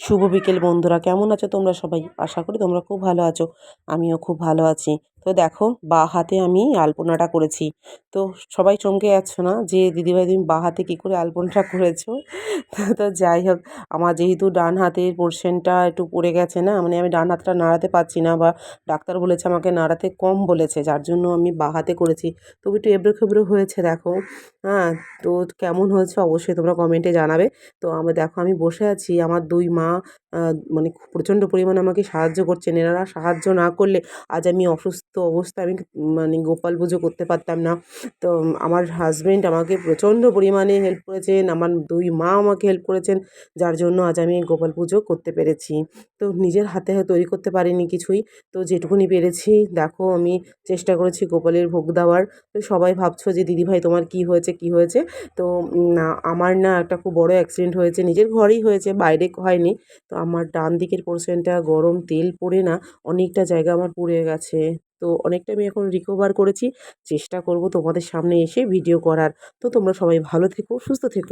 শুভ বিকেল বন্ধুরা, কেমন আছো তোমরা সবাই? আশা করি তোমরা খুব ভালো আছো, আমিও খুব ভালো আছি। তো দেখো, বা হাতে আমি আলপনাটা করেছি। তো সবাই চমকে যাচ্ছ না যে, দিদিভাই, তুমি বা হাতে কী করে আলপনাটা করেছ? তো যাই হোক, আমার যেহেতু ডান হাতের পোর্শনটা একটু পড়ে গেছে না মানে আমি ডান হাতটা নাড়াতে পারছি না বা ডাক্তার বলেছে আমাকে নাড়াতে কম বলেছে, যার জন্য আমি বা হাতে করেছি। তবু একটু এবড়ো খেবড়ো হয়েছে দেখো। হ্যাঁ তো কেমন হয়েছে অবশ্যই তোমরা কমেন্টে জানাবে। তো আমি দেখো, আমি বসে আছি, আমার দুই মা মানে প্রচণ্ড পরিমাণে আমাকে সাহায্য করছেন। এনারা সাহায্য না করলে আজ আমি অসুস্থ অবস্থায় আমি মানে গোপাল পুজো করতে পারতাম না। তো আমার হাজব্যান্ড আমাকে প্রচণ্ড পরিমাণে হেল্প করেছেন, আমার দুই মা আমাকে হেল্প করেছেন, যার জন্য আজ আমি গোপাল পুজো করতে পেরেছি। তো নিজের হাতে তৈরি করতে পারিনি কিছুই। তো যেটুকুনি পেরেছি, দেখো আমি চেষ্টা করেছি গোপালের ভোগ দেওয়ার। তো সবাই ভাবছ যে, দিদিভাই, তোমার কি হয়েছে কি হয়েছে? তো আমার না একটা খুব বড় অ্যাক্সিডেন্ট হয়েছে, নিজের ঘরেই হয়েছে, বাইরে হয়নি। তো আমার ডান দিকের পোর্শনটা গরম তেল পড়ে না, অনেকটা জায়গা আমার পুড়ে গেছে। তো অনেকটা আমি এখন রিকভার করেছি। চেষ্টা করব তোমাদের সামনে এসে ভিডিও করার। তো তোমরা সবাই ভালো থেকো, সুস্থ থেকো।